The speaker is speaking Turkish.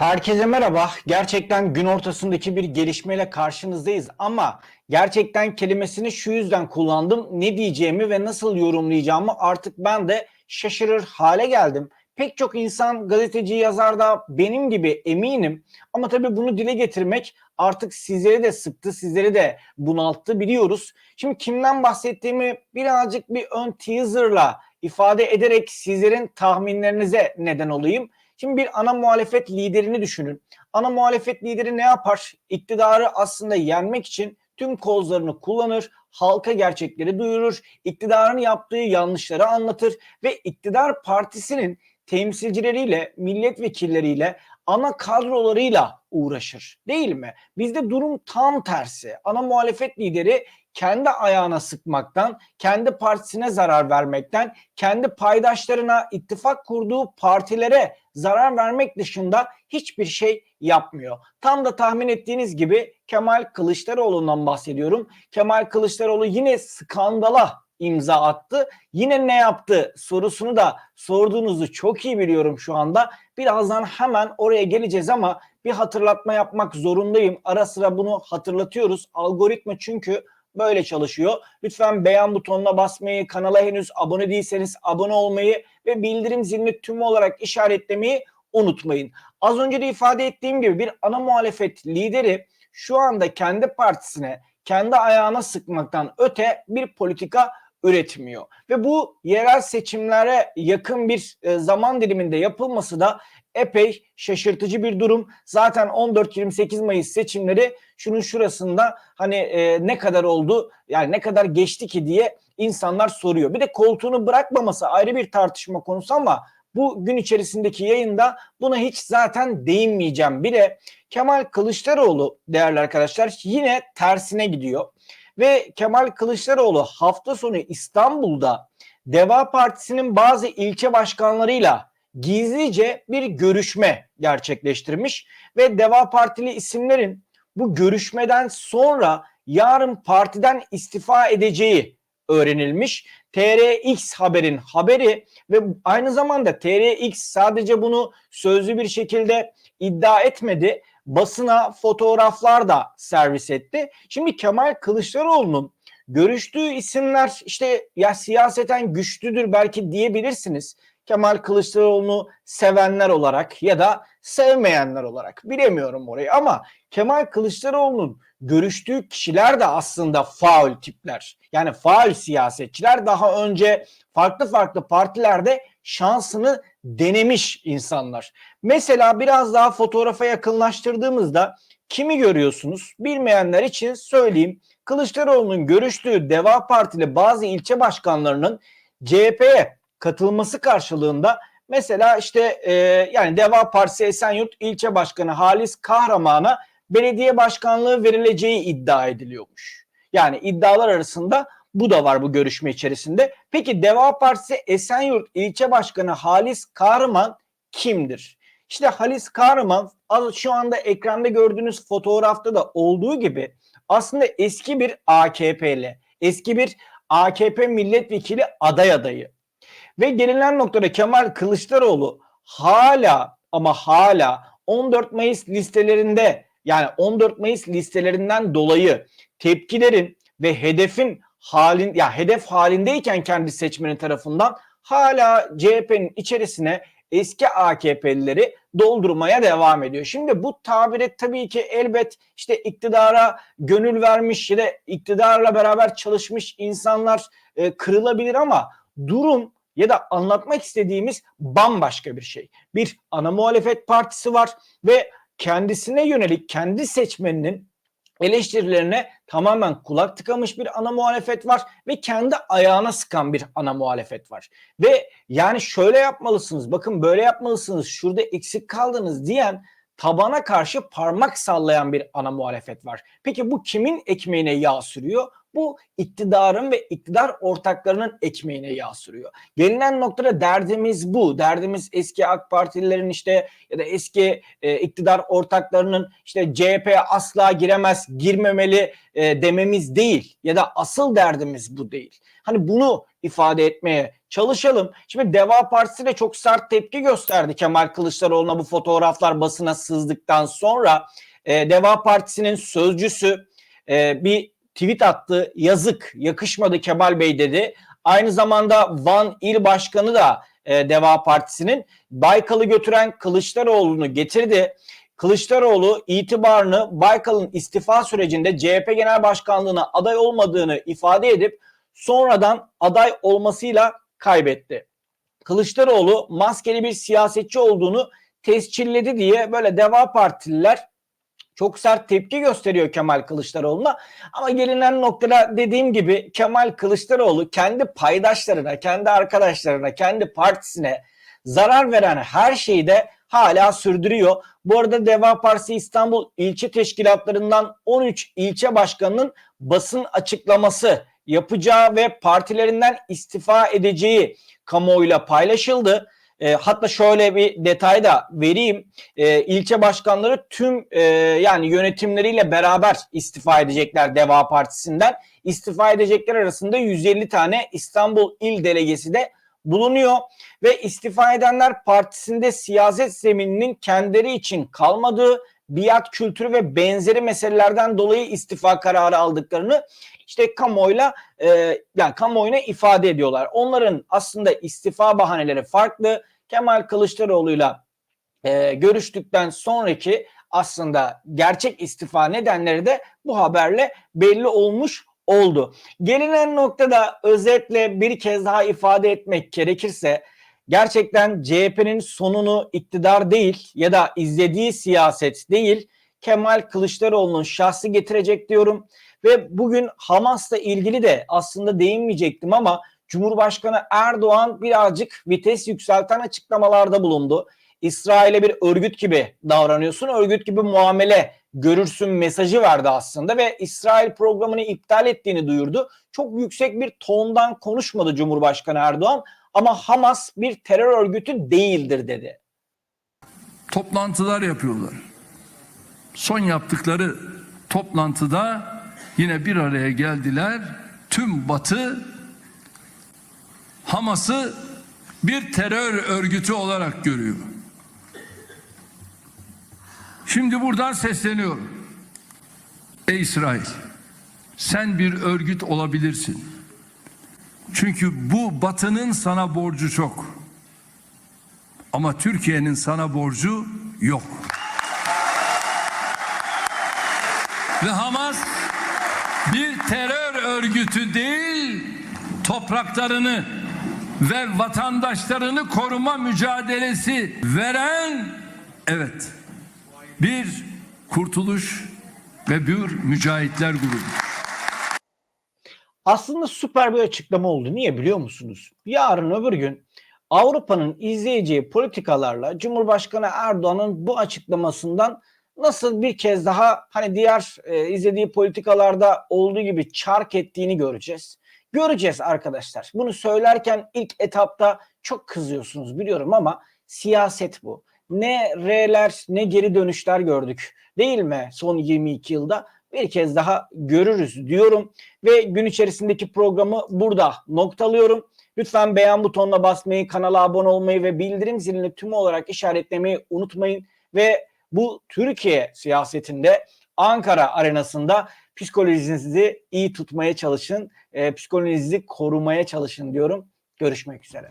Herkese merhaba. Gerçekten gün ortasındaki bir gelişmeyle karşınızdayız ama gerçekten kelimesini şu yüzden kullandım. Ne diyeceğimi ve nasıl yorumlayacağımı artık ben de şaşırır hale geldim. Pek çok insan gazeteci yazar da benim gibi eminim ama tabii bunu dile getirmek artık sizleri de sıktı, sizleri de bunalttı biliyoruz. Şimdi kimden bahsettiğimi birazcık bir ön teaserla ifade ederek sizlerin tahminlerinize neden olayım. Şimdi bir ana muhalefet liderini düşünün. Ana muhalefet lideri ne yapar? İktidarı aslında yenmek için tüm kozlarını kullanır, halka gerçekleri duyurur, iktidarın yaptığı yanlışları anlatır ve iktidar partisinin temsilcileriyle, milletvekilleriyle, ana kadrolarıyla uğraşır. Değil mi? Bizde durum tam tersi. Ana muhalefet lideri kendi ayağına sıkmaktan, kendi partisine zarar vermekten, kendi paydaşlarına, ittifak kurduğu partilere zarar vermek dışında hiçbir şey yapmıyor. Tam da tahmin ettiğiniz gibi Kemal Kılıçdaroğlu'ndan bahsediyorum. Kemal Kılıçdaroğlu yine skandala imza attı. Yine ne yaptı sorusunu da sorduğunuzu çok iyi biliyorum şu anda. Birazdan hemen oraya geleceğiz ama bir hatırlatma yapmak zorundayım. Ara sıra bunu hatırlatıyoruz. Algoritma çünkü böyle çalışıyor. Lütfen beğen butonuna basmayı, kanala henüz abone değilseniz abone olmayı ve bildirim zilini tüm olarak işaretlemeyi unutmayın. Az önce de ifade ettiğim gibi bir ana muhalefet lideri şu anda kendi partisine, kendi ayağına sıkmaktan öte bir politika üretmiyor. Ve bu yerel seçimlere yakın bir e, zaman diliminde yapılması da epey şaşırtıcı bir durum. Zaten 14-28 Mayıs seçimleri şunun şurasında hani e, ne kadar oldu yani ne kadar geçti ki diye insanlar soruyor. Bir de koltuğunu bırakmaması ayrı bir tartışma konusu ama bu gün içerisindeki yayında buna hiç zaten değinmeyeceğim. Bir de Kemal Kılıçdaroğlu değerli arkadaşlar yine tersine gidiyor. Ve Kemal Kılıçdaroğlu hafta sonu İstanbul'da Deva Partisi'nin bazı ilçe başkanlarıyla gizlice bir görüşme gerçekleştirmiş ve Deva Partili isimlerin bu görüşmeden sonra yarın partiden istifa edeceği öğrenilmiş. TRX haberin haberi ve aynı zamanda TRX sadece bunu sözlü bir şekilde iddia etmedi. Basına fotoğraflar da servis etti. Şimdi Kemal Kılıçdaroğlu'nun görüştüğü isimler işte ya siyaseten güçlüdür belki diyebilirsiniz. Kemal Kılıçdaroğlu'nu sevenler olarak ya da sevmeyenler olarak bilemiyorum orayı ama Kemal Kılıçdaroğlu'nun görüştüğü kişiler de aslında faul tipler. Yani faul siyasetçiler daha önce farklı farklı partilerde şansını denemiş insanlar. Mesela biraz daha fotoğrafa yakınlaştırdığımızda kimi görüyorsunuz? Bilmeyenler için söyleyeyim. Kılıçdaroğlu'nun görüştüğü Deva Partili bazı ilçe başkanlarının CHP'ye katılması karşılığında mesela işte e, yani Deva Partisi Esenyurt ilçe başkanı Halis Kahraman'a belediye başkanlığı verileceği iddia ediliyormuş. Yani iddialar arasında bu da var bu görüşme içerisinde. Peki Deva Partisi Esenyurt ilçe başkanı Halis Kahraman kimdir? İşte Halis Kahraman şu anda ekranda gördüğünüz fotoğrafta da olduğu gibi aslında eski bir AKP'li, eski bir AKP milletvekili aday adayı. Ve gelinen noktada Kemal Kılıçdaroğlu hala ama hala 14 Mayıs listelerinde yani 14 Mayıs listelerinden dolayı tepkilerin ve hedefin halin ya hedef halindeyken kendi seçmeni tarafından hala CHP'nin içerisine eski AKP'lileri doldurmaya devam ediyor. Şimdi bu tabire tabii ki elbet işte iktidara gönül vermiş ya da iktidarla beraber çalışmış insanlar e, kırılabilir ama durum ya da anlatmak istediğimiz bambaşka bir şey. Bir ana muhalefet partisi var ve kendisine yönelik kendi seçmeninin eleştirilerine tamamen kulak tıkamış bir ana muhalefet var ve kendi ayağına sıkan bir ana muhalefet var. Ve yani şöyle yapmalısınız, bakın böyle yapmalısınız, şurada eksik kaldınız diyen tabana karşı parmak sallayan bir ana muhalefet var. Peki bu kimin ekmeğine yağ sürüyor? Bu iktidarın ve iktidar ortaklarının ekmeğine yağ sürüyor. Gelinen noktada derdimiz bu. Derdimiz eski AK Partililerin işte ya da eski e, iktidar ortaklarının işte CHP asla giremez, girmemeli e, dememiz değil. Ya da asıl derdimiz bu değil. Hani bunu ifade etmeye çalışalım. Şimdi Deva Partisi de çok sert tepki gösterdi Kemal Kılıçdaroğlu'na bu fotoğraflar basına sızdıktan sonra. E, Deva Partisi'nin sözcüsü e, bir tweet attı. Yazık, yakışmadı Kemal Bey dedi. Aynı zamanda Van İl Başkanı da e, Deva Partisi'nin Baykal'ı götüren Kılıçdaroğlu'nu getirdi. Kılıçdaroğlu itibarını Baykal'ın istifa sürecinde CHP Genel Başkanlığı'na aday olmadığını ifade edip sonradan aday olmasıyla kaybetti. Kılıçdaroğlu maskeli bir siyasetçi olduğunu tescilledi diye böyle Deva Partililer çok sert tepki gösteriyor Kemal Kılıçdaroğlu'na. Ama gelinen noktada dediğim gibi Kemal Kılıçdaroğlu kendi paydaşlarına, kendi arkadaşlarına, kendi partisine zarar veren her şeyi de hala sürdürüyor. Bu arada Deva Partisi İstanbul ilçe teşkilatlarından 13 ilçe başkanının basın açıklaması yapacağı ve partilerinden istifa edeceği kamuoyuyla paylaşıldı. E, hatta şöyle bir detay da vereyim. E, ilçe başkanları tüm e, yani yönetimleriyle beraber istifa edecekler Deva Partisi'nden. İstifa edecekler arasında 150 tane İstanbul İl Delegesi de bulunuyor ve istifa edenler partisinde siyaset zemininin kendileri için kalmadığı biat kültürü ve benzeri meselelerden dolayı istifa kararı aldıklarını işte kamuoyuyla e, yani kamuoyuna ifade ediyorlar. Onların aslında istifa bahaneleri farklı. Kemal Kılıçdaroğlu'yla e, görüştükten sonraki aslında gerçek istifa nedenleri de bu haberle belli olmuş oldu. Gelinen noktada özetle bir kez daha ifade etmek gerekirse gerçekten CHP'nin sonunu iktidar değil ya da izlediği siyaset değil Kemal Kılıçdaroğlu'nun şahsı getirecek diyorum. Ve bugün Hamas'la ilgili de aslında değinmeyecektim ama Cumhurbaşkanı Erdoğan birazcık vites yükselten açıklamalarda bulundu. İsrail'e bir örgüt gibi davranıyorsun, örgüt gibi muamele görürsün mesajı verdi aslında ve İsrail programını iptal ettiğini duyurdu. Çok yüksek bir tondan konuşmadı Cumhurbaşkanı Erdoğan ama Hamas bir terör örgütü değildir dedi. Toplantılar yapıyorlar. Son yaptıkları toplantıda yine bir araya geldiler. Tüm Batı Hamas'ı bir terör örgütü olarak görüyor. Şimdi buradan sesleniyorum. Ey İsrail, sen bir örgüt olabilirsin. Çünkü bu batının sana borcu çok. Ama Türkiye'nin sana borcu yok. Ve Hamas bir terör örgütü değil, topraklarını ve vatandaşlarını koruma mücadelesi veren evet bir kurtuluş ve bir mücahitler grubu. Aslında süper bir açıklama oldu. Niye biliyor musunuz? Yarın öbür gün Avrupa'nın izleyeceği politikalarla Cumhurbaşkanı Erdoğan'ın bu açıklamasından nasıl bir kez daha hani diğer e, izlediği politikalarda olduğu gibi çark ettiğini göreceğiz. Göreceğiz arkadaşlar. Bunu söylerken ilk etapta çok kızıyorsunuz biliyorum ama siyaset bu. Ne R'ler ne geri dönüşler gördük değil mi son 22 yılda? Bir kez daha görürüz diyorum ve gün içerisindeki programı burada noktalıyorum. Lütfen beğen butonuna basmayı, kanala abone olmayı ve bildirim zilini tüm olarak işaretlemeyi unutmayın. Ve bu Türkiye siyasetinde Ankara arenasında psikolojinizi iyi tutmaya çalışın, e, psikolojinizi korumaya çalışın diyorum. Görüşmek üzere.